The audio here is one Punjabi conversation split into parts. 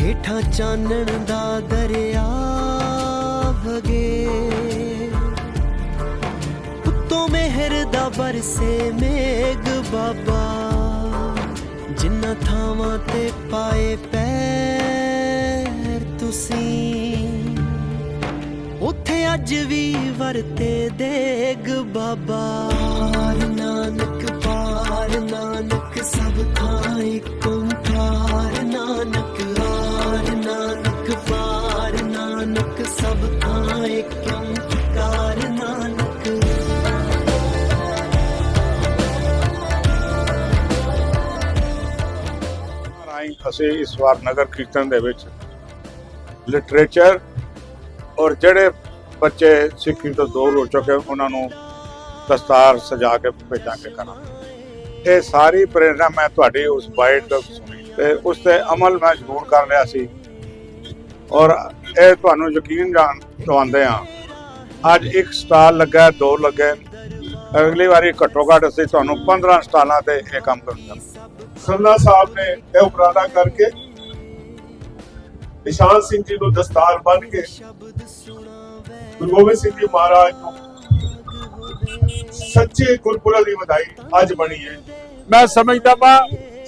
ਹੇਠਾਂ ਚਾਨਣ ਦਾ ਦਰਿਆ ਵਗੇ। ਉੱਤੋਂ ਮਿਹਰ ਦਾ ਬਰਸੇ ਮੇਗ ਬਾਬਾ। ਜਿੰਨਾ ਥਾਵਾਂ ਤੇ ਪਾਏ ਪੈਰ ਤੁਸੀਂ, ਉੱਥੇ ਅੱਜ ਵੀ ਵਰਤੇ ਦੇਗ ਬਾਬਾ। ਨਾਨਕ, ਪਾਰ ਨਾਨਕ, ਸਭ ਥਾਂ ਇੱਕ ਓੰਕਾਰ ਨਾਨਕ। ਪਾਰ ਨਾਨਕ, ਸਭ ਥਾਂ ਇੱਕ ਓੰਕਾਰ ਨਾਨਕ। ਰਾਹੀਂ ਅਸੀਂ ਇਸ ਵਾਰ ਨਗਰ ਕੀਰਤਨ ਦੇ ਵਿੱਚ ਲਿਟਰੇਚਰ ਔਰ ਜਿਹੜੇ ਬੱਚੇ ਸਿੱਖੀ ਤੋਂ ਦੂਰ ਹੋ ਚੁੱਕੇ ਉਹਨਾਂ ਨੂੰ ਦਸਤਾਰ ਸਜਾ ਕੇ ਭੇਜਾਂਗੇ ਕਰਾਂਗੇ ਇਹ ਸਾਰੀ ਪ੍ਰੇਰਣਾ ਮੈਂ ਤੁਹਾਡੀ ਉਸ ਬਾਈਟ ਤੋਂ ਸੁਣੀ ਤੇ ਉਸ ਤੇ ਅਮਲ ਮੈਂ ਜ਼ਰੂਰ ਕਰ ਰਿਹਾ ਸੀ। ਔਰ ਇਹ ਤੁਹਾਨੂੰ ਯਕੀਨ ਦਵਾਉਂਦੇ ਆ ਅੱਜ ਇੱਕ ਸਟਾਲ ਲੱਗਾ, ਦੋ ਲੱਗੇ। ਅਗਲੀ ਵਾਰੀ ਘੱਟੋ ਘੱਟ ਅਸੀਂ ਤੁਹਾਨੂੰ 15 ਸਟਾਲਾਂ ਤੇ ਇਹ ਕੰਮ ਕਰਾਂਗੇ ਖੰਨਾ ਸਾਹਿਬ ਨੇ ਇਹ ਉਪਰਾਲਾ ਕਰਕੇ ਨਿਸ਼ਾਨ ਸਿੰਘ ਜੀ ਨੂੰ ਦਸਤਾਰ ਬੰਨ ਕੇ ਗੁਰੂ ਗੋਬਿੰਦ ਸਿੰਘ ਜੀ ਮਹਾਰਾਜ ਨੂੰ ਸੱਚੇ ਗੁਰਪੁਰਬ ਦੀ ਵਧਾਈ ਅੱਜ ਬਣੀ ਹੈ। ਮੈਂ ਸਮਝਦਾ ਵਾਂ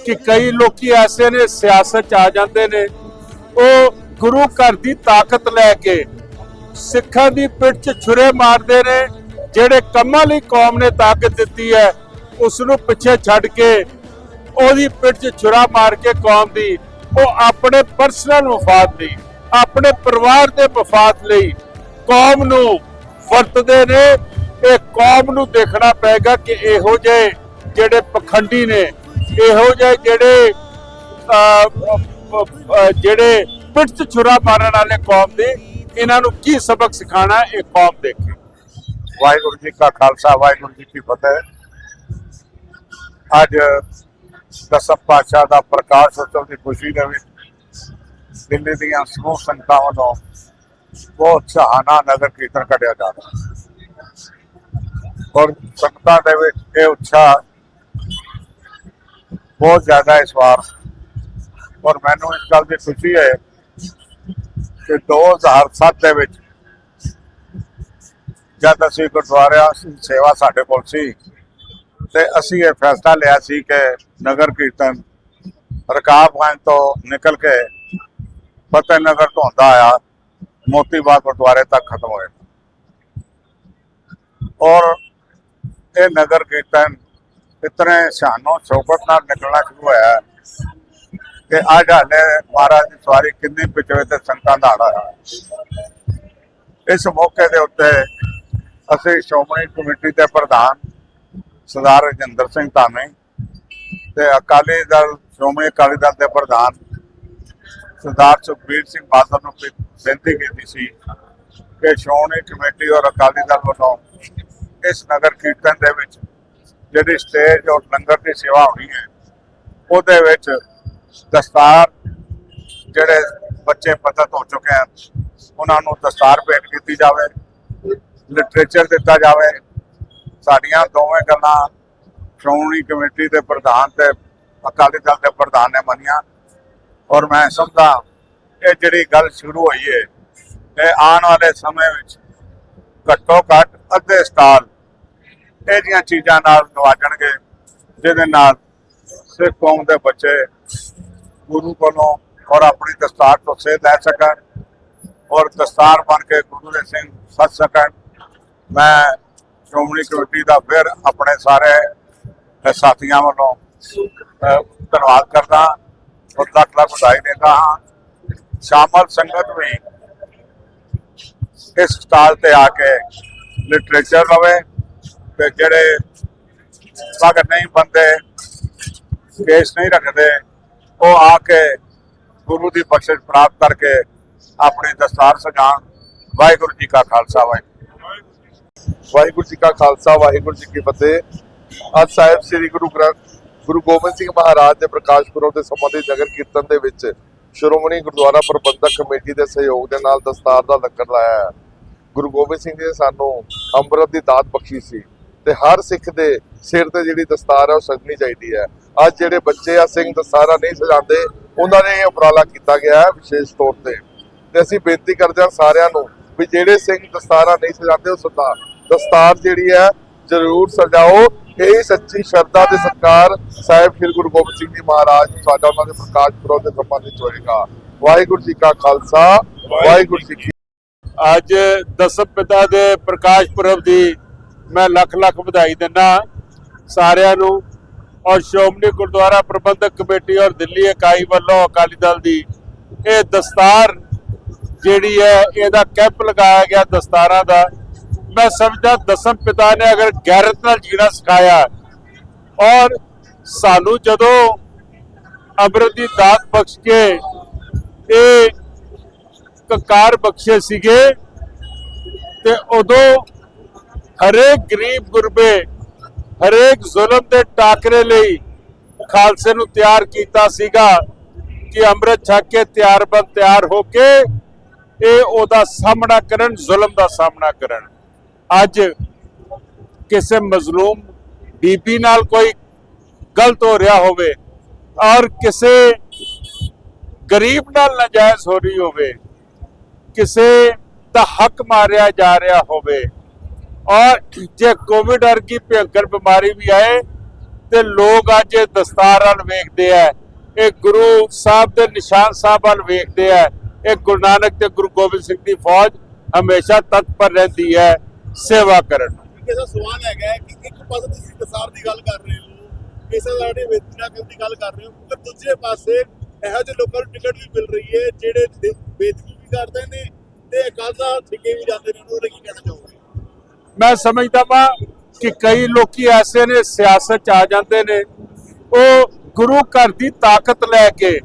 ਕਿ ਕਈ ਲੋਕੀ ਐਸੇ ਨੇ, ਸਿਆਸਤ ਚ ਆ ਜਾਂਦੇ ਨੇ। ਉਹ ਗੁਰੂ ਘਰ ਦੀ ਤਾਕਤ ਲੈ ਕੇ ਸਿੱਖਾਂ ਦੀ ਪਿੱਠ 'ਚ ਛੁਰੇ ਮਾਰਦੇ ਨੇ, ਜਿਹੜੇ ਕੰਮਾਂ ਲਈ ਕੌਮ ਨੇ ਤਾਕਤ ਦਿੱਤੀ ਹੈ ਉਸ ਨੂੰ ਪਿੱਛੇ ਛੱਡ ਕੇ ਉਹਦੀ ਪਿੱਠ 'ਚ ਛੁਰਾ ਮਾਰ ਕੇ ਕੌਮ ਦੀ, ਉਹ ਆਪਣੇ ਪਰਸਨਲ ਮਫਾਦ ਲਈ ਆਪਣੇ ਪਰਿਵਾਰ ਦੇ ਮਫਾਦ ਲਈ ਕੌਮ ਨੂੰ ਵਰਤਦੇ ਨੇ। ਇਹ ਕੌਮ ਨੂੰ ਦੇਖਣਾ ਪਏਗਾ ਕਿ ਇਹੋ ਜਿਹੇ ਜਿਹੜੇ ਪਖੰਡੀ ਨੇ, ਇਹੋ ਜਿਹੇ ਜਿਹੜੇ ਜਿਹੜੇ ਪਿੱਠ 'ਚ ਛੁਰਾ ਮਾਰਨ ਵਾਲੇ ਕੌਮ ਦੇ ਇਹਨਾਂ ਨੂੰ ਕੀ ਸਬਕ ਸਿਖਾਣਾ ਇਹ ਕੌਮ ਦੇਖੇ। ਵਾਹਿਗੁਰੂ ਜੀ ਕਾ ਖਾਲਸਾ, ਵਾਹਿਗੁਰੂ ਜੀ ਕੀ ਫਤਿਹ। ਅੱਜ ਦਸਮ ਪਾਤਸ਼ਾਹ ਦਾ ਪ੍ਰਕਾਸ਼ ਉਤਸਵ ਦੀ ਖੁਸ਼ੀ ਦੇ ਵਿੱਚ ਦਿੱਲੀ ਦੀਆਂ ਸਮੂਹ ਸੰਗਤਾਂ ਵੱਲੋਂ ਬਹੁਤ ਸਹਾਨਾ ਨਗਰ ਕੀਰਤਨ ਕੱਢਿਆ ਜਾ ਰਿਹਾ ਔਰ ਸੰਗਤਾਂ ਦੇ ਵਿੱਚ ਇਹ ਉਤਸ਼ਾਹ ਬਹੁਤ ਜ਼ਿਆਦਾ ਇਸ ਵਾਰ। ਔਰ ਮੈਨੂੰ ਇਸ ਗੱਲ ਦੀ ਖੁਸ਼ੀ ਹੈ ਕਿ 2007 ਦੇ ਵਿੱਚ ਜਦ ਅਸੀਂ ਗੁਰਦੁਆਰਿਆਂ ਸੇਵਾ ਸਾਡੇ ਕੋਲ ਸੀ, ਤੇ ਅਸੀਂ ਇਹ ਫੈਸਲਾ ਲਿਆ ਸੀ ਕਿ ਨਗਰ ਕੀਰਤਨ ਰਕਾਬਗੰਜ ਤੋਂ ਨਿਕਲ ਕੇ ਫਤਿਹ ਨਗਰ ਤੋਂ ਹੁੰਦਾ ਆਇਆ ਮੋਤੀਬਾਗ ਗੁਰਦੁਆਰੇ ਤੱਕ ਖਤਮ ਹੋਇਆ ਔਰ ਇਹ ਨਗਰ ਕੀਰਤਨ ਇਤਨੇ ਸ਼ਾਨੋ ਸ਼ੌਕਤ ਨਾਲ ਨਿਕਲਣਾ ਸ਼ੁਰੂ ਹੋਇਆ। ਕਿ ਅੱਜ ਹਾਲੇ ਮਹਾਰਾਜ ਦੀ ਸਵਾਰੀ ਕਿੰਨੀ ਪਿਛਵੇ ਤੇ ਸੰਗਤਾਂ ਦਾ ਆੜਾ ਹੈ। ਇਸ ਮੌਕੇ ਦੇ ਉੱਤੇ ਅਸੀਂ ਸ਼੍ਰੋਮਣੀ ਕਮੇਟੀ ਦੇ ਪ੍ਰਧਾਨ ਸਰਦਾਰ ਰਜਿੰਦਰ ਸਿੰਘ ਧਾਮੀ ਤੇ ਅਕਾਲੀ ਦਲ, ਸ਼੍ਰੋਮਣੀ ਅਕਾਲੀ ਦਲ ਦੇ ਪ੍ਰਧਾਨ ਸਰਦਾਰ ਸੁਖਬੀਰ ਸਿੰਘ ਬਾਦਲ ਨੂੰ ਬੇ- ਬੇਨਤੀ ਕੀਤੀ ਸੀ ਕਿ ਸ਼੍ਰੋਮਣੀ ਕਮੇਟੀ ਔਰ ਅਕਾਲੀ ਦਲ ਵੱਲੋਂ ਇਸ ਨਗਰ ਕੀਰਤਨ ਦੇ ਵਿੱਚ ਜਿਹੜੀ ਸਟੇਜ ਔਰ ਲੰਗਰ ਦੀ ਸੇਵਾ ਹੋਣੀ ਹੈ, ਉਹਦੇ ਵਿੱਚ ਦਸਤਾਰ ਜਿਹੜੇ ਬੱਚੇ ਪਤਤ ਹੋ ਚੁੱਕੇ ਹਨ, ਉਹਨਾਂ ਨੂੰ ਦਸਤਾਰ ਭੇਟ ਕੀਤੀ ਜਾਵੇ ਲਿਟਰੇਚਰ ਦਿੱਤਾ ਜਾਵੇ। ਸਾਡੀਆਂ ਦੋਵੇਂ ਗੱਲਾਂ ਸ਼੍ਰੋਮਣੀ ਕਮੇਟੀ ਦੇ ਪ੍ਰਧਾਨ ਤੇ ਅਕਾਲੀ ਦਲ ਦੇ ਪ੍ਰਧਾਨ ਨੇ ਮੰਨੀਆਂ। ਔਰ ਮੈਂ ਸਮਝਦਾ ਇਹ ਜਿਹੜੀ ਗੱਲ ਸ਼ੁਰੂ ਹੋਈ ਹੈ ਇਹ ਆਉਣ ਵਾਲੇ ਸਮੇਂ ਵਿੱਚ ਘੱਟੋ ਘੱਟ ਅੱਧੇ ਸਾਲ ਇਹ ਜੀਆਂ ਚੀਜ਼ਾਂ ਨਾਲ ਨਵਾਜਣਗੇ ਜਿਹਦੇ ਨਾਲ ਸਿੱਖ ਕੌਮ ਦੇ ਬੱਚੇ ਗੁਰੂ ਕੋਲੋਂ ਔਰ ਆਪਣੀ ਦਸਤਾਰ ਤੋਂ ਸੇਧ ਲੈ ਸਕਣ ਔਰ ਦਸਤਾਰ ਬਣ ਕੇ ਗੁਰੂ ਦੇ ਸਿੰਘ ਸੱਜ ਸਕਣ। ਮੈਂ ਸ਼੍ਰੋਮਣੀ ਕਮੇਟੀ ਦਾ ਫਿਰ ਆਪਣੇ ਸਾਰੇ ਸਾਥੀਆਂ ਵੱਲੋਂ ਧੰਨਵਾਦ ਕਰਦਾ ਔਰ ਲੱਖ ਲੱਖ ਵਧਾਈ ਦਿੰਦਾ ਹਾਂ। ਸ਼ਾਮਲ ਸੰਗਤ ਵੀ ਇਸ ਸਟਾਲ ਤੇ ਆ ਕੇ ਲਿਟਰੇਚਰ ਲਵੇ ਤੇ ਜਿਹੜੇ ਪੱਗ ਨਹੀਂ ਬੰਦੇ ਕੇਸ ਨਹੀਂ ਰੱਖਦੇ ਉਹ ਆ ਕੇ ਗੁਰੂ ਦੀ ਬਖਸ਼ਿਸ਼ ਪ੍ਰਾਪਤ ਕਰਕੇ ਆਪਣੀ ਦਸਤਾਰ ਸਜਾਉਣ। ਵਾਹਿਗੁਰੂ ਜੀ ਕਾ ਖਾਲਸਾ, ਵਾਹਿਗੁਰੂ। ਵਾਹਿਗੁਰੂ ਜੀ ਕਾ ਖਾਲਸਾ, ਵਾਹਿਗੁਰੂ ਜੀ ਕੀ ਫਤਿਹ। ਅੱਜ ਸਾਹਿਬ ਸ੍ਰੀ ਗੁਰੂ ਗ੍ਰੰਥ, ਗੁਰੂ ਗੋਬਿੰਦ ਸਿੰਘ ਮਹਾਰਾਜ ਦੇ ਪ੍ਰਕਾਸ਼ ਪੁਰਬ ਦੇ ਸੰਬੰਧਿਤ ਨਗਰ ਕੀਰਤਨ ਦੇ ਵਿੱਚ ਸ਼੍ਰੋਮਣੀ ਗੁਰਦੁਆਰਾ ਪ੍ਰਬੰਧਕ ਕਮੇਟੀ ਦੇ ਸਹਿਯੋਗ ਦੇ ਨਾਲ ਦਸਤਾਰ ਦਾ ਲੰਗਰ ਲਾਇਆ ਹੈ। ਗੁਰੂ ਗੋਬਿੰਦ ਸਿੰਘ ਜੀ ਨੇ ਸਾਨੂੰ ਅੰਮ੍ਰਿਤ ਦੀ ਦਾਤ ਬਖਸ਼ੀ ਸੀ ਤੇ ਹਰ ਸਿੱਖ ਦੇ ਸਿਰ ਤੇ ਜਿਹੜੀ ਦਸਤਾਰ ਹੈ ਉਹ ਸਜਣੀ ਚਾਹੀਦੀ ਹੈ। ਅੱਜ ਜਿਹੜੇ ਬੱਚੇ ਆ, ਸਿੰਘ ਦਸਤਾਰਾ ਨਹੀਂ ਸਜਾਉਂਦੇ, ਉਹਨਾਂ ਨੇ ਇਹ ਉਪਰਾਲਾ ਕੀਤਾ ਗਿਆ ਹੈ ਵਿਸ਼ੇਸ਼ ਤੌਰ ਤੇ। ਤੇ ਅਸੀਂ ਬੇਨਤੀ ਕਰਦੇ ਹਾਂ ਸਾਰਿਆਂ ਨੂੰ ਵੀ ਜਿਹੜੇ ਸਿੰਘ ਦਸਤਾਰਾ ਨਹੀਂ ਸਜਾਉਂਦੇ, ਉਹ ਸਦਾ ਦਸਤਾਰ ਜਿਹੜੀ ਹੈ, ਜ਼ਰੂਰ ਸਜਾਓ। ਇਹ ਸੱਚੀ ਸ਼ਰਧਾ ਤੇ ਸਤਿਕਾਰ ਸਾਹਿਬ ਸ੍ਰੀ ਗੁਰੂ ਗੋਬਿੰਦ ਸਿੰਘ ਜੀ ਮਹਾਰਾਜ ਸਾਡਾ ਉਹਨਾਂ ਦੇ ਪ੍ਰਕਾਸ਼ ਪੁਰਬ ਦੇ ਸੰਬੰਧਿਤ ਹੋਏਗਾ ਵਾਹਿਗੁਰੂ ਜੀ ਕਾ ਖਾਲਸਾ, ਵਾਹਿਗੁਰੂ ਜੀ ਕੀ ਅੱਜ ਦਸਮ ਪਿਤਾ ਦੇ ਪ੍ਰਕਾਸ਼ ਪੁਰਬ ਦੀ ਮੈਂ ਲੱਖ ਲੱਖ ਵਧਾਈ ਦਿੰਦਾ ਸਾਰਿਆਂ ਨੂੰ। ਔਰ ਸ਼੍ਰੋਮਣੀ ਗੁਰਦੁਆਰਾ ਪ੍ਰਬੰਧਕ ਕਮੇਟੀ ਔਰ ਦਿੱਲੀ ਇਕਾਈ ਵੱਲੋਂ ਅਕਾਲੀ ਦਲ ਦੀ ਇਹ ਦਸਤਾਰ ਜਿਹੜੀ ਹੈ, ਇਹਦਾ ਕੈਂਪ ਲਗਾਇਆ ਗਿਆ ਦਸਤਾਰਾਂ ਦਾ। ਮੈਂ ਸਮਝਦਾ ਦਸਮ ਪਿਤਾ ਨੇ ਅਗਰ ਗੈਰਤ ਨਾਲ ਜੀਣਾ ਸਿਖਾਇਆ ਔਰ ਸਾਨੂੰ ਜਦੋਂ ਅੰਮ੍ਰਿਤ ਦੀ ਦਾਤ ਬਖਸ਼ ਕੇ ਇਹ ਕਕਾਰ ਬਖਸ਼ੇ ਸੀਗੇ, ਤੇ ਉਦੋਂ ਹਰੇਕ ਗਰੀਬ ਗੁਰਬੇ ਹਰੇਕ ਜ਼ੁਲਮ ਦੇ ਟਾਕਰੇ ਲਈ ਖਾਲਸੇ ਨੂੰ ਤਿਆਰ ਕੀਤਾ ਸੀਗਾ ਕਿ ਅੰਮ੍ਰਿਤ ਛਕ ਕੇ ਤਿਆਰ ਬਨ ਤਿਆਰ ਹੋ ਕੇ ਇਹ ਉਹਦਾ ਸਾਹਮਣਾ ਕਰਨ, ਜ਼ੁਲਮ ਦਾ ਸਾਹਮਣਾ ਕਰਨ। ਅੱਜ ਕਿਸੇ ਮਜ਼ਲੂਮ ਬੀਬੀ ਨਾਲ ਕੋਈ ਗਲਤ ਹੋ ਰਿਹਾ ਹੋਵੇ ਔਰ ਕਿਸੇ ਗਰੀਬ ਨਾਲ ਨਾਜਾਇਜ਼ ਹੋ ਰਹੀ ਹੋਵੇ, ਕਿਸੇ ਦਾ ਹੱਕ ਮਾਰਿਆ ਜਾ ਰਿਹਾ ਹੋਵੇ ਔਰ ਜੇ ਕੋਵਿਡ ਵਰਗੀ ਭਿਅੰਕਰ ਬਿਮਾਰੀ ਵੀ ਆਏ, ਤੇ ਲੋਕ ਅੱਜ ਇਹ ਦਸਤਾਰ ਵੱਲ ਵੇਖਦੇ ਆ। ਇਹ ਗੁਰੂ ਸਾਹਿਬ ਦੇ ਨਿਸ਼ਾਨ ਸਾਹਿਬ ਵੱਲ ਵੇਖਦੇ ਆ। ਇਹ ਗੁਰੂ ਨਾਨਕ ਤੇ ਗੁਰੂ ਗੋਬਿੰਦ ਸਿੰਘ ਦੀ ਫੌਜ ਹਮੇਸ਼ਾ ਤਤਪਰ ਰਹਿੰਦੀ ਹੈ, ਸੇਵਾ ਕਰਨ। ਨੂੰ ਸਵਾਲ ਹੈਗਾ ਕਿ ਇੱਕ ਪਾਸੇ ਤੁਸੀਂ ਦਸਾਰ ਦੀ ਗੱਲ ਕਰ ਰਹੇ ਹੋ, ਕਿਸੇ ਦਾ ਜਿਹੜੇ ਕਰਨ ਦੀ ਗੱਲ ਕਰ ਰਹੇ ਹੋ ਪਰ ਦੂਜੇ ਪਾਸੇ ਇਹੋ ਜਿਹੇ ਲੋਕਾਂ ਨੂੰ ਟਿਕਟ ਵੀ ਮਿਲ ਰਹੀ ਹੈ, ਜਿਹੜੇ ਦੇ- ਵੀ ਕਰਦੇ ਨੇ, ਤੇ ਅਕਾਜ਼ਾ ਠੇਕੇ ਵੀ ਜਾਂਦੇ ਨੇ, ਉਹਨਾਂ ਨੂੰ ਕੀ ਕਹਿਣਾ ਚਾਹੋਗੇ? ਮੈਂ ਸਮਝਦਾ ਵਾਂ ਕਿ ਕਈ ਲੋਕੀ ਐਸੇ ਨੇ, ਸਿਆਸਤ 'ਚ ਆ ਜਾਂਦੇ ਨੇ। ਉਹ ਗੁਰੂ ਘਰ ਦੀ ਤਾਕਤ ਲੈ ਕੇ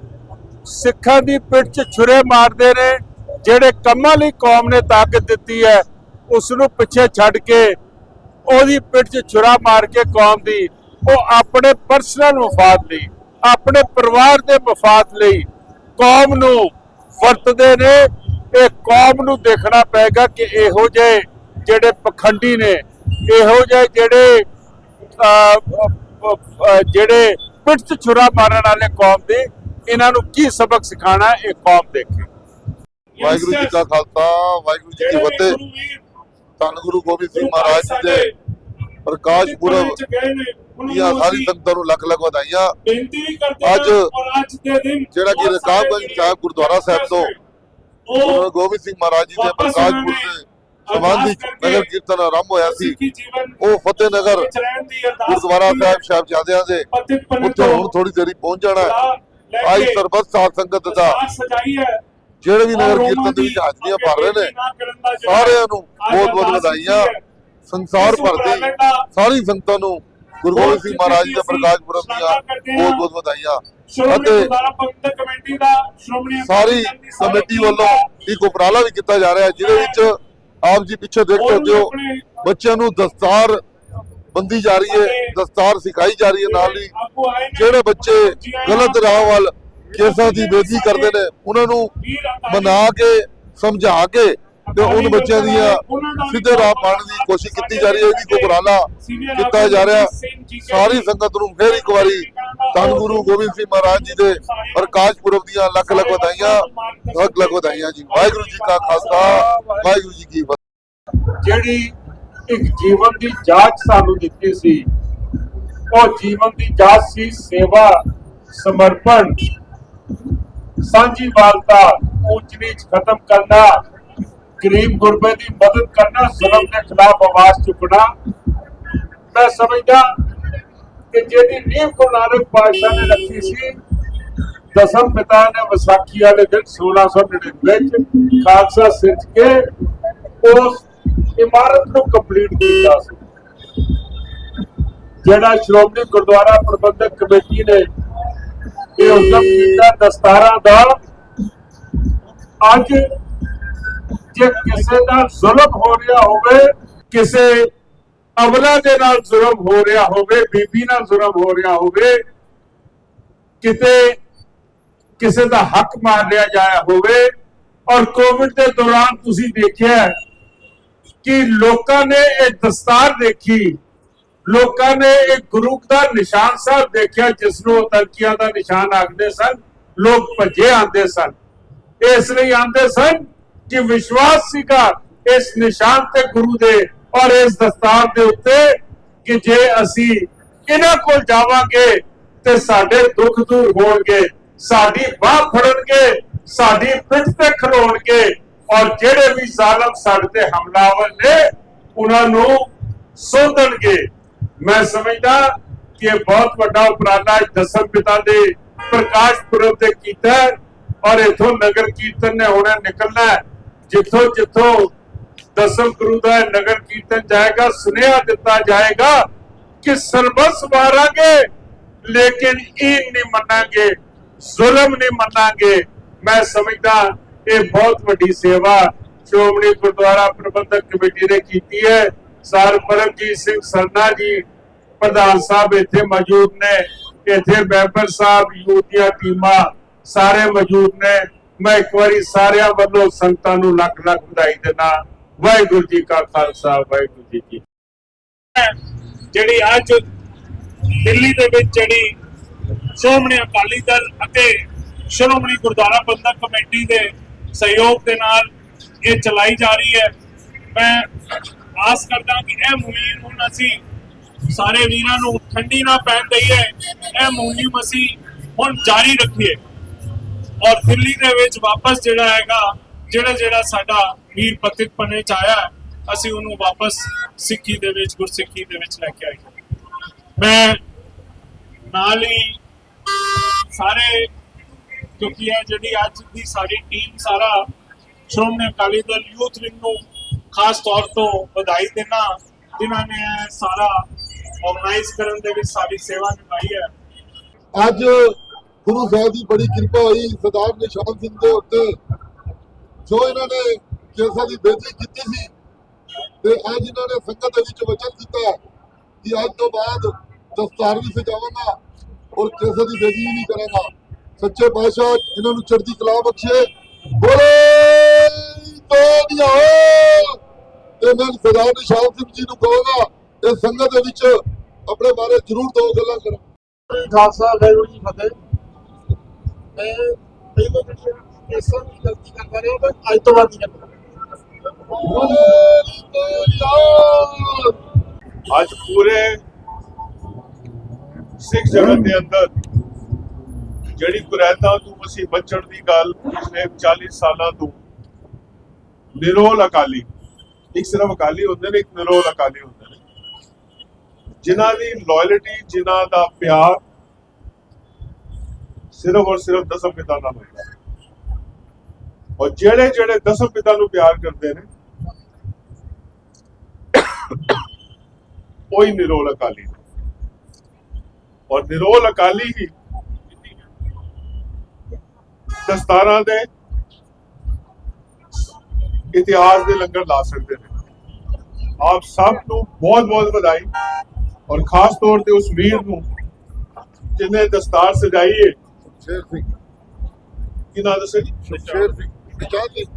ਸਿੱਖਾਂ ਦੀ ਪਿੱਠ 'ਚ ਛੁਰੇ ਮਾਰਦੇ ਨੇ, ਜਿਹੜੇ ਕੰਮਾਂ ਲਈ ਕੌਮ ਨੇ ਤਾਕਤ ਦਿੱਤੀ ਹੈ ਉਸ ਨੂੰ ਪਿੱਛੇ ਛੱਡ ਕੇ ਉਹਦੀ ਪਿੱਠ 'ਚ ਛੁਰਾ ਮਾਰ ਕੇ ਕੌਮ ਦੀ, ਉਹ ਆਪਣੇ ਪਰਸਨਲ ਮਫਾਦ ਲਈ, ਆਪਣੇ ਪਰਿਵਾਰ ਦੇ ਮਫਾਦ ਲਈ ਕੌਮ ਨੂੰ ਵਰਤਦੇ ਨੇ। ਇਹ ਕੌਮ ਨੂੰ ਦੇਖਣਾ ਪਏਗਾ ਕਿ ਇਹੋ ਜਿਹੇ ਜਿਹੜੇ ਪਖੰਡੀ ਨੇ ਇਹੋ ਜਿਹੇ ਜਿਹੜੇ ਜਿਹੜੇ ਪਿੱਠ 'ਚ ਛੁਰਾ ਮਾਰਨ ਵਾਲੇ ਕੌਮ ਦੇ ਇਹਨਾਂ ਨੂੰ ਕੀ ਸਬਕ ਸਿਖਾਣਾ ਇਹ ਕੌਮ ਦੇਖੇ। ਵਾਹਿਗੁਰੂ ਜੀ ਕਾ ਖਾਲਸਾ ਵਾਹਿਗੁਰੂ ਜੀ ਕੀ ਫਤਿਹ। ਧੰਨ ਗੁਰੂ ਗੋਬਿੰਦ ਸਿੰਘ ਮਹਾਰਾਜ ਜੀ ਦੇ ਪ੍ਰਕਾਸ਼ ਪੁਰਬ ਦੀਆਂ ਸਾਰੀ ਸੰਗਤਾਂ ਨੂੰ ਲੱਖ ਲੱਖ ਵਧਾਈਆਂ। ਬੇਨਤੀ ਵੀ ਕਰਦੇ ਅੱਜ ਦੇ ਜਿਹੜਾ ਕਿ ਰਕਾਬਗੰਜ ਸਾਹਿਬ ਗੁਰਦੁਆਰਾ ਸਾਹਿਬ ਤੋਂ ਗੁਰੂ ਗੋਬਿੰਦ ਸਿੰਘ ਮਹਾਰਾਜ ਜੀ ਦੇ ਪ੍ਰਕਾਸ਼ ਪੁਰਬ ਦੇ ਸੰਬੰਧਿਤ ਨਗਰ ਕੀਰਤਨ ਆਰੰਭ ਹੋਇਆ ਸੀ। ਉਹ ਫਤਿਹ ਨਗਰ ਗੁਰਦੁਆਰਾ ਹੈ। ਸਾਹਿਬ ਸਾਹਿਬਜ਼ਾਦਿਆਂ ਦੇ ਉੱਥੇ ਹੁਣ ਥੋੜੀ ਦੇਰੀ ਪਹੁੰਚ ਜਾਣਾ ਆਈ ਸਰਬੱਤ ਸਾਧ ਸੰਗਤ ਦਾ ਜਿਹੜੇ ਵੀ ਨਗਰ ਕੀਰਤਨ ਦੇ ਵਿੱਚ ਹਾਜ਼ਰੀਆਂ ਭਰ ਰਹੇ ਨੇ ਸਾਰਿਆਂ ਨੂੰ ਬਹੁਤ ਬਹੁਤ ਵਧਾਈਆਂ। ਸੰਸਾਰ ਭਰ ਦੀ ਸਾਰੀ ਸੰਗਤਾਂ ਨੂੰ ਗੁਰੂ ਗੋਬਿੰਦ ਸਿੰਘ ਮਹਾਰਾਜ ਦੇ ਪ੍ਰਕਾਸ਼ ਪੁਰਬ ਦੀਆਂ ਬਹੁਤ ਬਹੁਤ ਵਧਾਈਆਂ। ਅਤੇ ਸਾਰੀ ਕਮੇਟੀ ਵੱਲੋਂ ਇੱਕ ਉਪਰਾਲਾ ਵੀ ਕੀਤਾ ਜਾ ਰਿਹਾ ਜਿਹਦੇ ਵਿੱਚ ਆਪ ਜੀ ਪਿੱਛੇ ਦੇਖ ਸਕਦੇ ਹੋ ਬੱਚਿਆਂ ਨੂੰ ਦਸਤਾਰ ਬੰਦੀ ਜਾ ਰਹੀ ਹੈ ਦਸਤਾਰ ਸਿਖਾਈ ਜਾ ਰਹੀ ਹੈ ਨਾਲ ਹੀ। ਜਿਹੜੇ ਬੱਚੇ ਗਲਤ ਰਾਹ ਵੱਲ ਕੇਸਾਂ ਦੀ ਬੇਦੀ ਕਰਦੇ ਨੇ ਉਹਨਾਂ ਨੂੰ ਮਨਾ ਕੇ ਸਮਝਾ ਕੇ ਤੇ ਉਹਨਾਂ ਬੱਚਿਆਂ ਦੀਆਂ ਸਿੱਧੇ ਰਾਹ ਪਾਉਣ ਦੀ ਕੋਸ਼ਿਸ਼ ਕੀਤੀ ਜਾ ਰਹੀ ਹੈ ਇਹ ਵੀ ਉਪਰਾਲਾ ਕੀਤਾ ਜਾ ਰਿਹਾ ਸਾਰੀ ਸੰਗਤ ਨੂੰ ਫੇਰ ਇੱਕ ਵਾਰੀ ਧੰਨ ਗੁਰੂ ਗੋਬਿੰਦ ਸਿੰਘ ਮਹਾਰਾਜ ਜੀ ਦੇ ਪ੍ਰਕਾਸ਼ ਪੁਰਬ ਦੀਆਂ ਲੱਖ ਲੱਖ ਵਧਾਈਆਂ ਲੱਖ ਲੱਖ ਵਧਾਈਆਂ ਜੀ। ਵਾਹਿਗੁਰੂ ਜੀ ਕਾ ਖਾਲਸਾ ਵਾਹਿਗੁਰੂ ਜੀ ਕੀ ਫਤਿਹ। ਜਿਹੜੀ ਇੱਕ ਜੀਵਨ ਦੀ ਜਾਂਚ ਸਾਨੂੰ ਦਿੱਤੀ ਸੀ ਉਹ ਜੀਵਨ ਦੀ ਜਾਂਚ ਸੀ ਸੇਵਾ ਸਮਰਪਣ ਸਾਂਝੀਵਾਲਤਾ ਉੱਚ ਨੀਚ ਖਤਮ ਕਰਨਾ ਗਰੀਬ ਗੁਰਬੇ ਦੀ ਮਦਦ ਕਰਨਾ, ਜ਼ੁਲਮ ਦੇ ਖਿਲਾਫ ਆਵਾਜ਼ ਚੁੱਕਣਾ। ਮੈਂ ਸਮਝਦਾ ਕਿ ਜਿਹਦੀ ਨੀਂਹ ਗੁਰੂ ਨਾਨਕ ਪਾਤਸ਼ਾਹ ਨੇ ਰੱਖੀ ਸੀ, ਦਸਮ ਪਿਤਾ ਨੇ ਵਿਸਾਖੀ ਵਾਲੇ ਦਿਨ 1699 ਵਿੱਚ ਖਾਲਸਾ ਸਿਰਜ ਕੇ ਉਸ ਇਮਾਰਤ ਨੂੰ ਕੰਪਲੀਟ ਕੀਤਾ ਸੀ। ਜਿਹੜਾ ਸ਼੍ਰੋਮਣੀ ਗੁਰਦੁਆਰਾ ਪ੍ਰਬੰਧਕ ਕਮੇਟੀ ਨੇ ਇਹ ਉਦਮ ਕੀਤਾ, ਦਸਤਾਰਾਂ ਦਾ, ਅੱਜ ਜੇ ਕਿਸੇ ਨਾਲ ਜ਼ੁਲਮ ਹੋ ਰਿਹਾ ਹੋਵੇ, ਕਿਸੇ ਅਵਲਾ ਦੇ ਨਾਲ ਜ਼ੁਲਮ ਹੋ ਰਿਹਾ ਹੋਵੇ, ਬੀਬੀ ਨਾਲ ਜ਼ੁਲਮ ਹੋ ਰਿਹਾ ਹੋਵੇ, ਕਿਤੇ ਕਿਸੇ ਦਾ ਹੱਕ ਮਾਰ ਲਿਆ ਜਾਇਆ ਹੋਵੇ, ਔਰ ਕੋਵਿਡ ਦੇ ਦੌਰਾਨ ਤੁਸੀਂ ਦੇਖਿਆ ਕਿ ਲੋਕਾਂ ਨੇ ਇਹ ਦਸਤਾਰ ਦੇਖੀ, ਲੋਕਾਂ ਨੇ ਇਹ ਗੁਰੂ ਦਾ ਨਿਸ਼ਾਨ ਸਾਹਿਬ ਦੇਖਿਆ ਜਿਸ ਨੂੰ ਉਹ ਦਾ ਨਿਸ਼ਾਨ ਆਖਦੇ ਸਨ, ਲੋਕ ਭੱਜੇ ਆਉਂਦੇ ਸਨ। ਇਸ ਲਈ ਆਉਂਦੇ ਸਨ ਕਿ ਵਿਸ਼ਵਾਸ ਸੀਗਾ ਇਸ ਨਿਸ਼ਾਨ ਤੇ ਗੁਰੂ ਦੇ ਔਰ ਇਸ ਦਸਤਾਰ ਦੇ ਉੱਤੇ ਕਿ ਜੇ ਅਸੀਂ ਇਹਨਾਂ ਕੋਲ ਜਾਵਾਂਗੇ ਤੇ ਸਾਡੇ ਦੁੱਖ ਦੂਰ ਹੋਣਗੇ, ਸਾਡੀ ਬਾਹ ਫੜਨਗੇ, ਸਾਡੀ ਪਿੱਠ ਤੇ ਖਲੋਣਗੇ ਔਰ ਜਿਹੜੇ ਵੀ ਜ਼ਾਲਮ ਸਾਡੇ ਤੇ ਹਮਲਾਵਰ ਨੇ, ਉਹਨਾਂ ਨੂੰ ਸੋਧਣਗੇ। ਮੈਂ ਸਮਝਦਾ ਕਿ ਇਹ ਬਹੁਤ ਵੱਡਾ ਉਪਰਾਲਾ ਅੱਜ ਦਸਮ ਪਿਤਾ ਦੇ ਪ੍ਰਕਾਸ਼ ਪੁਰਬ ਤੇ ਕੀਤਾ ਔਰ ਇਥੋਂ ਨਗਰ ਕੀਰਤਨ ਨੇ ਹੁਣ ਨਿਕਲਣਾ ਜਿੱਥੋਂ ਜਿੱਥੋਂ ਦਸਮ ਗੁਰੂ ਦਾ ਇਹ ਨਗਰ ਕੀਰਤਨ ਜਾਏਗਾ ਸੁਨੇਹਾ ਦਿੱਤਾ ਜਾਏਗਾ ਕਿ ਸਰਬਸ ਮਾਰਾਂਗੇ ਲੇਕਿਨ ਇਹ ਨਹੀਂ ਮੰਨਾਂਗੇ ਜ਼ੁਲਮ ਨਹੀਂ ਮੰਨਾਂਗੇ ਮੈਂ ਸਮਝਦਾ ਇਹ ਬਹੁਤ ਵੱਡੀ ਸੇਵਾ ਸ਼੍ਰੋਮਣੀ ਗੁਰਦੁਆਰਾ ਪ੍ਰਬੰਧਕ ਕਮੇਟੀ ਨੇ ਕੀਤੀ ਹੈ ਸਰ ਪਰਮਜੀਤ ਸਿੰਘ ਸਰਨਾ ਜੀ ਪ੍ਰਧਾਨ ਸਾਹਿਬ ਇੱਥੇ ਮੌਜੂਦ ਨੇ ਇੱਥੇ ਮੈਂਬਰ ਸਾਹਿਬ ਯੂਥ ਦੀਆਂ ਟੀਮਾਂ ਸਾਰੇ ਮੌਜੂਦ ਨੇ ਮੈਂ ਇੱਕ ਵਾਰੀ ਸਾਰਿਆਂ ਵੱਲੋਂ ਸੰਗਤਾਂ ਨੂੰ ਲੱਖ ਲੱਖ ਵਧਾਈ ਦਿੰਦਾ ਵਾਹਿਗੁਰੂ ਜੀ ਕਾ ਖਾਲਸਾ, ਵਾਹਿਗੁਰੂ ਜੀ ਕੀ ਜਿਹੜੀ ਅੱਜ ਦਿੱਲੀ ਦੇ ਵਿੱਚ ਜਿਹੜੀ ਸ਼੍ਰੋਮਣੀ ਅਕਾਲੀ ਦਲ ਅਤੇ ਸ਼੍ਰੋਮਣੀ ਗੁਰਦੁਆਰਾ ਪ੍ਰਬੰਧਕ ਕਮੇਟੀ ਦੇ ਸਹਿਯੋਗ ਦੇ ਨਾਲ ਇਹ ਚਲਾਈ ਜਾ ਰਹੀ ਹੈ। ਮੈਂ ਆਸ ਕਰਦਾ ਕਿ ਇਹ ਮੁਹਿੰਮ ਹੁਣ ਅਸੀਂ ਸਾਰੇ ਵੀਰਾਂ ਨੂੰ ਠੰਡੀ ਨਾ ਪੈਣ ਦਈਏ। ਇਹ ਮੁਹਿੰਮ ਅਸੀਂ ਹੁਣ ਜਾਰੀ ਰੱਖੀਏ। ਔਰ ਦਿੱਲੀ ਦੇ ਵਿੱਚ ਵਾਪਸ ਜਿਹੜਾ ਹੈਗਾ, ਜਿਹੜਾ ਜਿਹੜਾ ਸਾਡਾ ਵੀਰ ਪਤਿਤ ਪਨੇ ਚ ਆਇਆ, ਅਸੀਂ ਉਹਨੂੰ ਵਾਪਸ ਸਿੱਖੀ ਦੇ ਵਿੱਚ, ਗੁਰਸਿੱਖੀ ਦੇ ਵਿੱਚ ਲੈ ਕੇ ਆਏ। ਮੈਂ ਨਾਲ ਹੀ ਸਾਰੇ, ਕਿਉਂਕਿ ਇਹ ਜਿਹੜੀ ਅੱਜ ਦੀ ਸਾਡੀ ਟੀਮ ਸਾਰਾ ਸ਼੍ਰੋਮਣੀ ਅਕਾਲੀ ਦਲ ਯੂਥ ਵਿੰਗ ਨੂੰ ਖਾਸ ਤੌਰ ਤੋਂ ਵਧਾਈ ਦੇਣਾ ਜਿਨ੍ਹਾਂ ਨੇ ਸਾਰਾ ਆਰਗੇਨਾਈਜ਼ ਕਰਨ ਦੇ ਵਿੱਚ ਸਾਡੀ ਸੇਵਾ ਨਿਭਾਈ ਹੈ। ਅੱਜ ਗੁਰੂ ਸਾਹਿਬ ਦੀ ਬੜੀ ਕਿਰਪਾ ਹੋਈ, ਸਰਦਾਰ ਨਿਸ਼ਾਨ ਸਿੰਘ ਦੇ ਉੱਤੇ, ਜੋ ਇਹਨਾਂ ਨੇ ਕੇਸਾਂ ਦੀ ਬੇਇੱਜ਼ਤੀ ਕੀਤੀ ਸੀ, ਤੇ ਅੱਜ ਇਹਨਾਂ ਨੇ ਸੰਗਤ ਦੇ ਵਿੱਚ ਵਚਨ ਦਿੱਤਾ ਕਿ ਅੱਜ ਤੋਂ ਬਾਅਦ ਦਸਤਾਰ ਵੀ ਸਜਾਵਾਂਗਾ ਔਰ ਕੇਸਾਂ ਦੀ ਬੇਇੱਜ਼ਤੀ ਨਹੀਂ ਕਰਾਂਗਾ। ਸੱਚੇ ਪਾਤਸ਼ਾਹ, ਇਹਨਾਂ ਨੂੰ ਚੜ੍ਹਦੀ ਕਲਾ ਬਖਸ਼ੇ। ਬੋਲੇ ਤੋੜੀਆਂ ਤੇ ਮੈਂ ਸਰਦਾਰ ਨਿਸ਼ਾਨ ਸਿੰਘ ਜੀ ਨੂੰ ਕਹਾਂਗਾ ਇਹ ਸੰਗਤ ਦੇ ਵਿੱਚ ਆਪਣੇ ਬਾਰੇ ਜ਼ਰੂਰ ਦੋ ਗੱਲਾਂ ਕਰੋ। ਖਾਲਸਾ ਵਾਹਿਗੁਰੂ ਜੀ ਫਤਿਹ। ਮੈਂ ਪਹਿਲੇ ਦਿਨ ਇਸ ਸਭ ਦੀ ਗਲਤੀ ਕਰਦਾ ਰਿਹਾ ਮੈਂ ਅੱਜ ਤੋਂ ਬਾਅਦ ਨਹੀਂ ਕਰਦਾ ਅੱਜ ਪੂਰੇ ਸਿੱਖ ਜਗਤ ਦੇ ਅੰਦਰ ਜਿਹੜੀ ਕੁਰੈਤਾਂ ਤੋਂ ਅਸੀਂ ਬਚਣ ਦੀ ਗੱਲ ਪਿਛਲੇ 40 ਸਾਲਾਂ ਤੋਂ ਨਿਰੋਲ ਅਕਾਲੀ, ਇੱਕ ਸਿਰਫ ਅਕਾਲੀ ਹੁੰਦੇ ਨੇ, ਇੱਕ ਨਿਰੋਲ ਅਕਾਲੀ ਹੁੰਦੇ ਨੇ। ਜਿਨ੍ਹਾਂ ਦੀ ਲਾਇਲਟੀ ਜਿਨ੍ਹਾਂ ਦਾ ਪਿਆਰ ਸਿਰਫ ਔਰ ਸਿਰਫ ਦਸਮ ਪਿਤਾ ਨਾਲ ਹੁੰਦਾ ਹੈ ਔਰ ਜਿਹੜੇ ਜਿਹੜੇ ਦਸਮ ਪਿਤਾ ਨੂੰ ਪਿਆਰ ਕਰਦੇ ਨੇ ਉਹੀ ਨਿਰੋਲ ਅਕਾਲੀ ਔਰ ਨਿਰੋਲ ਅਕਾਲੀ ਹੀ ਦਸਤਾਰਾਂ ਦੇ ਇਤਿਹਾਸ ਦੇ ਲੰਗਰ ਲਾ ਸਕਦੇ ਨੇ। ਆਪ ਸਭ ਨੂੰ ਬਹੁਤ ਬਹੁਤ ਵਧਾਈ। ਔਰ ਖਾਸ ਤੌਰ ਤੇ ਉਸ ਵੀਰ ਨੂੰ, ਜਿਹਨੇ ਦਸਤਾਰ ਸਜਾਈ ਹੈ ਸ਼ੇਰ ਸਿੰਘ। ਕੀ ਨਾਮ ਦੱਸਿਆ ਜੀ? ਸ਼ੇਰ ਸਿੰਘ। ਨਿਸ਼ਾਨ ਸਿੰਘ।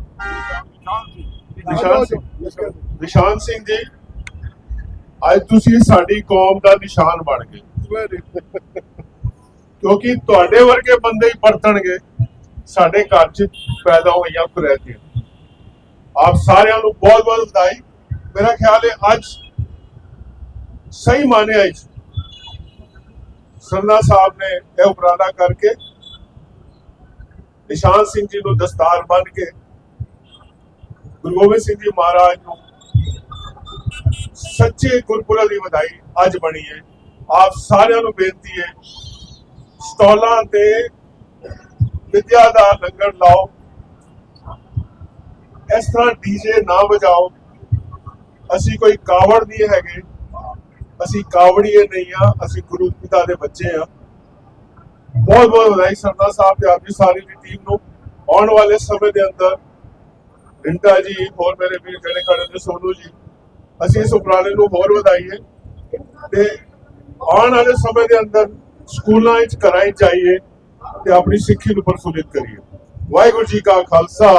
ਨਿਸ਼ਾਨ ਸਿੰਘ। ਨਿਸ਼ਾਨ ਸਿੰਘ। ਜੀ ਅੱਜ ਤੁਸੀਂ ਸਾਡੀ ਕੌਮ ਦਾ ਨਿਸ਼ਾਨ ਬਣ ਗਏ। ਕਿਉਂਕਿ ਤੁਹਾਡੇ ਵਰਗੇ ਬੰਦੇ ਹੀ ਵਰਤਣਗੇ ਸਾਡੇ ਘਰ 'ਚ ਪੈਦਾ ਹੋਈਆਂ ਕੁਰੈਤੀਆਂ ਆਪ ਸਾਰਿਆਂ ਨੂੰ ਬਹੁਤ ਬਹੁਤ ਵਧਾਈ। ਮੇਰਾ ਖਿਆਲ ਹੈ ਅੱਜ ਸਹੀ ਮਾਨਿਆ ਵਿੱਚ ਸਰਨਾ ਸਾਹਿਬ ਨੇ ਇਹ ਉਪਰਾਲਾ ਕਰਕੇ ਨਿਸ਼ਾਨ ਸਿੰਘ ਜੀ ਨੂੰ ਦਸਤਾਰ ਬੰਨ ਕੇ ਗੁਰੂ ਗੋਬਿੰਦ ਸਿੰਘ ਜੀ ਮਹਾਰਾਜ ਨੂੰ ਸੱਚੇ ਗੁਰਪੁਰਬ ਦੀ ਵਧਾਈ ਅੱਜ ਬਣੀ ਹੈ। ਆਪ ਸਾਰਿਆਂ ਨੂੰ ਬੇਨਤੀ ਹੈ, ਸਟਾਲਾਂ ਤੇ ਵਿਦਿਆ ਦਾ ਲੰਗਰ ਲਾਓ। ਇਸ ਤਰ੍ਹਾਂ ਡੀਜੇ ਨਾ ਵਜਾਓ। ਅਸੀਂ ਕੋਈ ਕਾਵੜ ਨਹੀਂ ਹੈਗੇ। ਅਸੀਂ ਕਾਵੜੀਏ ਨਹੀਂ ਆ, ਅਸੀਂ ਗੁਰੂ ਪਿਤਾ ਦੇ ਬੱਚੇ ਆ। ਬਹੁਤ ਬਹੁਤ ਵਧਾਈ ਸਰਦਾਰ ਸਾਹਿਬ ਤੇ ਆਪ ਸਾਰੀ ਦੀ ਟੀਮ ਨੂੰ ਆਉਣ ਵਾਲੇ ਸਮੇਂ ਦੇ ਅੰਦਰ। ਰਿੰਟਾ ਜੀ, ਹੋਰ ਮੇਰੇ ਵੀਰ ਜਿਹੜੇ ਖੜੇ ਨੇ, ਸੋਨੂ ਜੀ, ਅਸੀਂ ਇਸ ਉਪਰਾਲੇ ਨੂੰ ਹੋਰ ਵਧਾਈਏ ਤੇ ਆਉਣ ਵਾਲੇ ਸਮੇਂ ਦੇ ਅੰਦਰ ਸਕੂਲਾਂ ਵਿੱਚ ਕਰਾਈ ਚਾਹੀਏ ਤੇ ਆਪਣੀ ਸਿੱਖੀ ਨੂੰ ਪ੍ਰਫੁੱਲਿਤ ਕਰੀਏ। ਵਾਹਿਗੁਰੂ ਜੀ ਕਾ ਖਾਲਸਾ,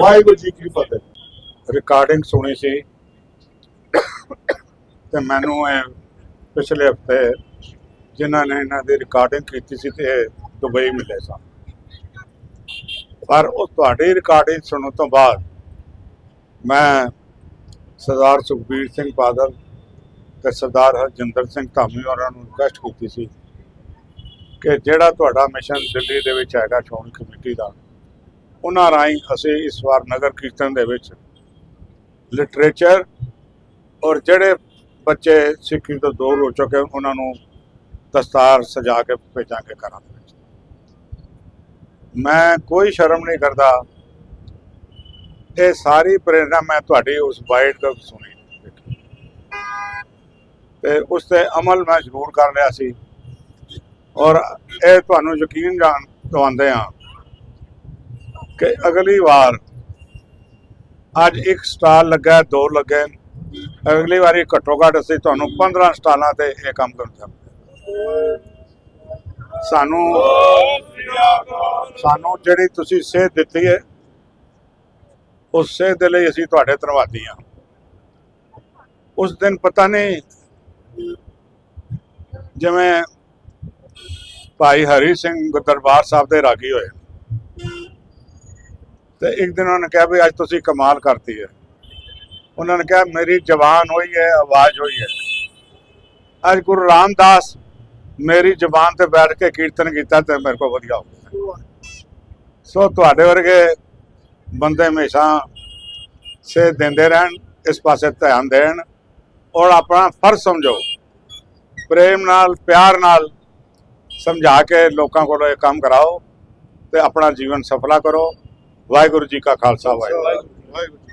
ਵਾਹਿਗੁਰੂ ਜੀ ਕੀ ਫਤਿਹ। ਰਿਕਾਰਡਿੰਗ ਸੁਣੀ ਸੀ ਤੇ ਮੈਨੂੰ ਇਹ ਪਿਛਲੇ ਹਫ਼ਤੇ ਜਿਨ੍ਹਾਂ ਨੇ ਇਹਨਾਂ ਦੀ ਰਿਕਾਰਡਿੰਗ ਕੀਤੀ ਸੀ ਤੇ ਇਹ ਦੁਬਈ ਮਿਲੇ ਸਨ। ਪਰ ਉਹ ਤੁਹਾਡੀ ਰਿਕਾਰਡਿੰਗ ਸੁਣਨ ਤੋਂ ਬਾਅਦ ਮੈਂ ਸਰਦਾਰ ਸੁਖਬੀਰ ਸਿੰਘ ਬਾਦਲ ਤੇ ਸਰਦਾਰ ਹਰਜਿੰਦਰ ਸਿੰਘ ਧਾਮੀ ਹੋਰਾਂ ਨੂੰ ਰਿਕਵੈਸਟ ਕੀਤੀ ਸੀ ਕਿ ਜਿਹੜਾ ਤੁਹਾਡਾ ਮਿਸ਼ਨ ਦਿੱਲੀ ਦੇ ਵਿੱਚ ਹੈਗਾ ਚੋਣ ਕਮੇਟੀ ਦਾ, ਉਹਨਾਂ ਰਾਹੀਂ ਅਸੀਂ ਇਸ ਵਾਰ ਨਗਰ ਕੀਰਤਨ ਦੇ ਵਿੱਚ ਲਿਟਰੇਚਰ ਔਰ ਜਿਹੜੇ ਬੱਚੇ ਸਿੱਖੀ ਤੋਂ ਦੂਰ ਹੋ ਚੁੱਕੇ, ਉਹਨਾਂ ਨੂੰ ਦਸਤਾਰ ਸਜਾ ਕੇ ਭੇਜਾਂਗੇ ਘਰਾਂ ਦੇ ਵਿੱਚ। ਮੈਂ ਕੋਈ ਸ਼ਰਮ ਨਹੀਂ ਕਰਦਾ। ਇਹ ਸਾਰੀ ਪ੍ਰੇਰਣਾ ਮੈਂ ਤੁਹਾਡੀ ਉਸ ਬਾਈਟ ਤੋਂ ਸੁਣੀ। ਤੇ ਉਸ ਤੇ ਅਮਲ ਮੈਂ ਜ਼ਰੂਰ ਕਰ ਲਿਆ ਸੀ। ਔਰ ਇਹ ਤੁਹਾਨੂੰ ਯਕੀਨ ਜਾਣ ਦਵਾਉਂਦੇ ਹਾਂ ਕਿ ਅਗਲੀ ਵਾਰ ਅੱਜ ਇੱਕ ਸਟਾਲ ਲੱਗਾ, ਦੋ ਲੱਗੇ। ਅਗਲੀ ਵਾਰੀ ਘੱਟੋ ਘੱਟ ਅਸੀਂ ਤੁਹਾਨੂੰ 15 ਸਟਾਲਾਂ ਤੇ ਇਹ ਕੰਮ ਕਰਨਾ ਚਾਹੁੰਦੇ ਸਾਨੂੰ ਸਾਨੂੰ ਜਿਹੜੀ ਤੁਸੀਂ ਸੇਧ ਦਿੱਤੀ ਹੈ, ਉਸ ਸੇਧ ਦੇ ਲਈ ਅਸੀਂ ਤੁਹਾਡੇ ਧੰਨਵਾਦੀ ਹਾਂ। ਉਸ ਦਿਨ ਪਤਾ ਨਹੀਂ ਜਿਵੇਂ ਭਾਈ ਹਰੀ ਸਿੰਘ ਦਰਬਾਰ ਸਾਹਿਬ ਦੇ ਰਾਗੀ ਹੋਏ। ਤੇ ਇੱਕ ਦਿਨ ਉਹਨਾਂ ਨੇ ਕਿਹਾ ਵੀ ਅੱਜ ਤੁਸੀਂ ਕਮਾਲ ਕਰਤੀ ਹੈ। ਉਹਨਾਂ ਨੇ ਕਿਹਾ, ਮੇਰੀ ਜ਼ਬਾਨ ਹੋਈ ਹੈ, ਆਵਾਜ਼ ਹੋਈ ਹੈ। ਅੱਜ ਗੁਰੂ ਰਾਮਦਾਸ ਮੇਰੀ ਜ਼ਬਾਨ ਤੇ ਬੈਠ ਕੇ ਕੀਰਤਨ ਕੀਤਾ ਤੇ ਮੇਰੇ ਕੋਲ ਵਧੀਆ ਹੋ ਗਿਆ। ਸੋ ਤੁਹਾਡੇ ਵਰਗੇ ਬੰਦੇ ਹਮੇਸ਼ਾ ਸੇ ਦਿੰਦੇ ਰਹਿਣ, ਇਸ ਪਾਸੇ ਧਿਆਨ ਦੇਣ ਔਰ ਆਪਣਾ ਫਰਜ਼ ਸਮਝੋ। ਪ੍ਰੇਮ ਨਾਲ, ਪਿਆਰ ਨਾਲ ਸਮਝਾ ਕੇ ਲੋਕਾਂ ਕੋਲੋਂ ਇਹ ਕੰਮ ਕਰਾਓ ਤੇ ਆਪਣਾ ਜੀਵਨ ਸਫਲਾ ਕਰੋ। ਵਾਹਿਗੁਰੂ ਜੀ ਕਾ ਖਾਲਸਾ, ਵਾਹਿਗੁਰੂ ਵਾਹਿਗੁਰੂ ਜੀ